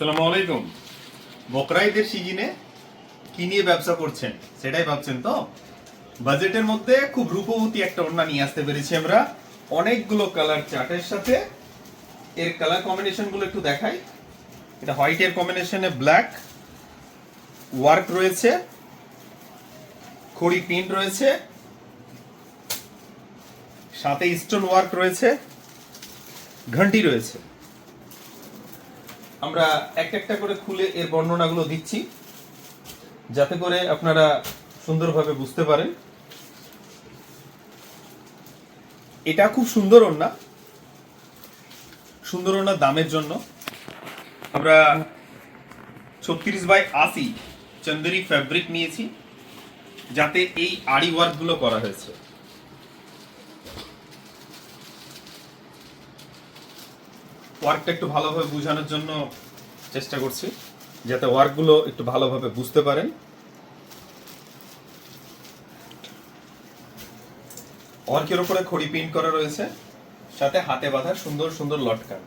আসসালামু আলাইকুম। বকরা ঈদের সিজনে কি নিয়ে ব্যবসা করছেন? সেটাই ভাবছেন তো? বাজেটের মধ্যে খুব রূপবতী একটা ওড়না নিয়ে আসতে পেরেছি আমরা। অনেকগুলো কালার চার্টের সাথে। এর কালার কম্বিনেশনগুলো একটু দেখাই। এটা হোয়াইটের কম্বিনেশনে ব্ল্যাক। ওয়ার্ক রয়েছে। খড়ি প্রিন্ট রয়েছে। সাথে স্টোন ওয়ার্ক রয়েছে। ঘন্টি রয়েছে। আমরা এক একটা করে খুলে এর বর্ণনাগুলো দিচ্ছি, যাতে করে আপনারা সুন্দরভাবে বুঝতে পারেন। এটা খুব সুন্দর ওড়না। সুন্দর ওড়না দামের জন্য। আমরা ছত্রিশ বাই আশি চন্দেরি ফ্যাব্রিক নিয়েছি, যাতে এই আড়ি ওয়ার্কগুলো করা হয়েছে। ওয়ার্কটা একটু ভালোভাবে বোঝানোর জন্য চেষ্টা করছি, যাতে ওয়ার্কগুলো একটু ভালোভাবে বুঝতে পারেন ওয়ার্কের উপরে খড়ি প্রিন্ট করা রয়েছে, সাথে হাতে বাঁধা সুন্দর সুন্দর লটকান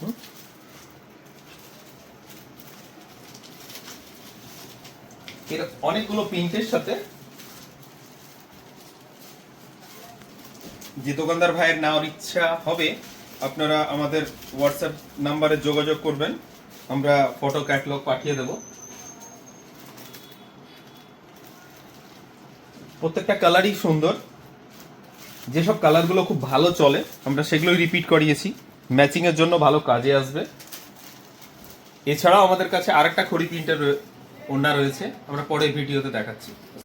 হুম? এর অনেকগুলো প্রিন্টের সাথে যে দোকানদার ভাইয়ের নেওয়ার ইচ্ছা হবে আপনারা আমাদের হোয়াটসঅ্যাপ নাম্বারে যোগাযোগ করবেন। আমরা ফটো ক্যাটলগ পাঠিয়ে দেব। প্রত্যেকটা কালারই সুন্দর। যেসব কালারগুলো খুব ভালো চলে, আমরা সেগুলোই রিপিট করিয়েছি। ম্যাচিং এর জন্য ভালো কাজে আসবে। এছাড়াও আমাদের কাছে আরেকটা খড়ি প্রিন্টার ওড়না রয়েছে। আমরা পরে ভিডিওতে দেখাচ্ছি।